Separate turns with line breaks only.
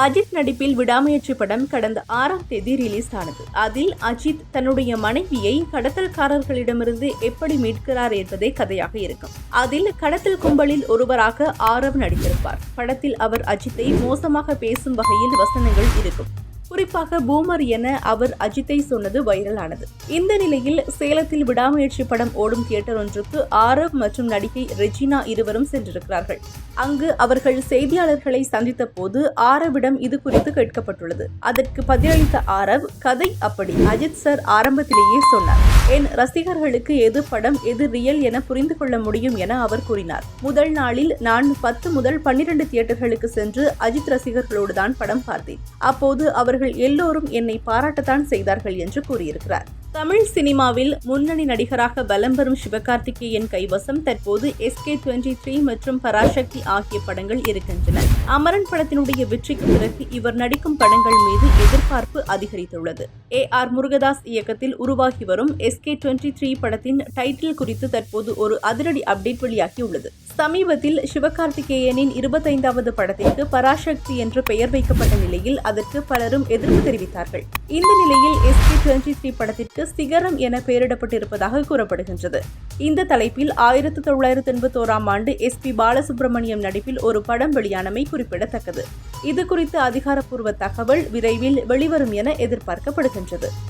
அஜித் நடிப்பில் விடாமுயற்சி படம் கடந்த ஆறாம் தேதி ரிலீஸ் ஆனது. அதில் அஜித் தன்னுடைய மனைவியை கடத்தல்காரர்களிடமிருந்து எப்படி மீட்கிறார் என்பதே கதையாக இருக்கும். அதில் கடத்தல் கும்பலில் ஒருவராக ஆரவ் நடித்திருப்பார். படத்தில் அவர் அஜித்தை மோசமாக பேசும் வகையில் வசனங்கள் இருக்கும். குறிப்பாக பூமர் என அவர் அஜித்தை சொன்னது வைரலானது. இந்த நிலையில் சேலத்தில் விடாமுயற்சி படம் ஓடும் தியேட்டர் ஒன்றுக்கு ஆரவ் மற்றும் நடிகை ரெஜினா இருவரும் சென்றிருக்கிறார்கள். அங்கு அவர்கள் செய்தியாளர்களை சந்தித்த போது ஆரவிடம் இது குறித்து கேட்கப்பட்டுள்ளது. அதற்கு பதிலளித்த ஆரவ் கதை அப்படி அஜித் சார் ஆரம்பத்திலேயே சொன்னார். என் ரசிகர்களுக்கு எது படம் எது ரியல் என புரிந்து கொள்ள முடியும் என அவர் கூறினார். முதல் நாளில் நான் பத்து முதல் பன்னிரண்டு தியேட்டர்களுக்கு சென்று அஜித் ரசிகர்களோடு தான் படம் பார்த்தேன். அப்போது அவர்கள் எல்லோரும் என்னை பாராட்டத்தான் செய்தார்கள் என்று கூறியிருக்கிறார். தமிழ் சினிமாவில் முன்னணி நடிகராக பலம் பெறும் சிவகார்த்திகேயன் கைவசம் தற்போது எஸ்கே டுவெண்ட்டி த்ரீ மற்றும் பராசக்தி ஆகிய படங்கள் இருக்கின்றன. அமரன் படத்தினுடைய வெற்றிக்கு பிறகு இவர் நடிக்கும் படங்கள் மீது எதிர்பார்ப்பு அதிகரித்துள்ளது. ஏ ஆர் முருகதாஸ் இயக்கத்தில் உருவாகி வரும் எஸ்கே டுவெண்ட்டி த்ரீ படத்தின் டைட்டில் குறித்து தற்போது ஒரு அதிரடி அப்டேட் வெளியாகியுள்ளது. சமீபத்தில் சிவகார்த்திகேயனின் இருபத்தைந்தாவது படத்திற்கு பராசக்தி என்று பெயர் வைக்கப்பட்ட நிலையில் அதற்கு பலரும் எதிர்ப்பு தெரிவித்தார்கள். இந்த நிலையில் எஸ்கே டுவெண்ட்டி த்ரீ படத்திற்கு சிகரம் என பெயரிடப்பட்டிருப்பதாக கூறப்படுகின்றது. இந்த தலைப்பில் ஆயிரத்தி தொள்ளாயிரத்தி எண்பத்தோராம் ஆண்டு எஸ் பி பாலசுப்ரமணியம் நடிப்பில் ஒரு படம் வெளியானமை குறிப்பிடத்தக்கது. இது குறித்து அதிகாரப்பூர்வ தகவல் விரைவில் வெளிவரும் என எதிர்பார்க்கப்படுகின்றது.